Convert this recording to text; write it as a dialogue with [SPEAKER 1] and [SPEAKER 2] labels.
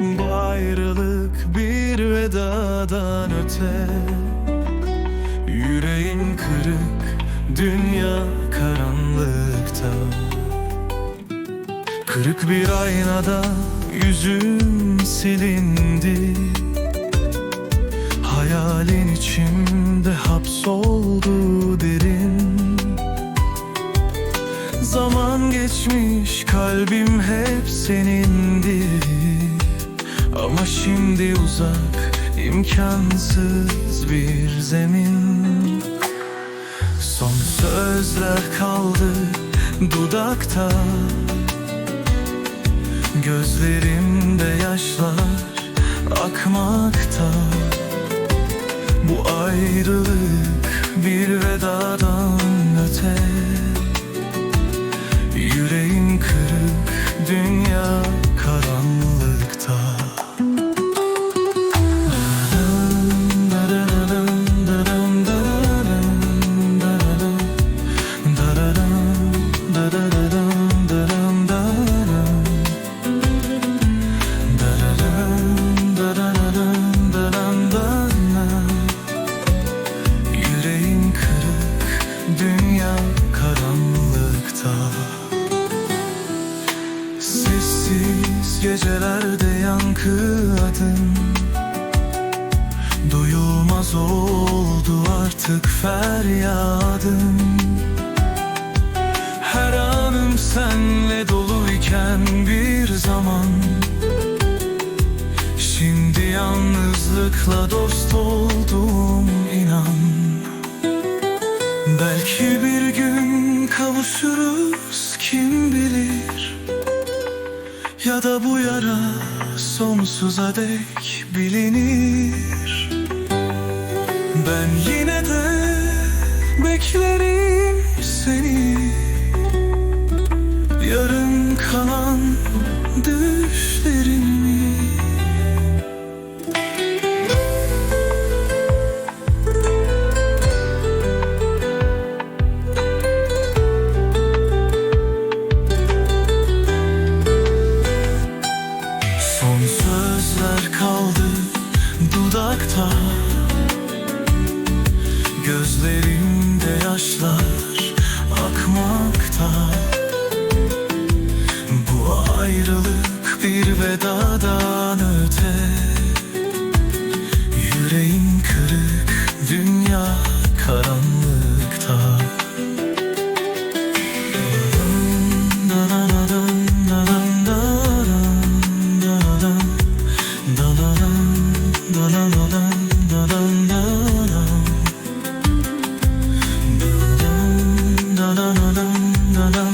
[SPEAKER 1] Bu ayrılık bir vedadan öte. Yüreğim kırık, dünya karanlıkta. Kırık bir aynada yüzüm silindi Hayalin içimde hapsoldu derin. Zaman geçmiş kalbim hep senindi. Ama şimdi uzak imkansız bir zemin. Son sözler kaldı dudakta. Gözlerimde yaşlar akmakta Bu ayrılık bir vedadan öte. Yüreğim kırık, dünya gecelerde yankı adım Duyulmaz oldu artık feryadım Her anım senle doluyken bir zaman. Şimdi yalnızlıkla dost oldum inan. Belki bir gün kavuşuruz kim bilir Ya da bu yara sonsuza dek bilinir. Ben yine de beklerim seni. Yarım kalan düşlerimi Gözlerimde yaşlar akmakta. Bu ayrılık bir vedadan öte. Yüreğim kırık, dünya karanlıkta. Da da da da None of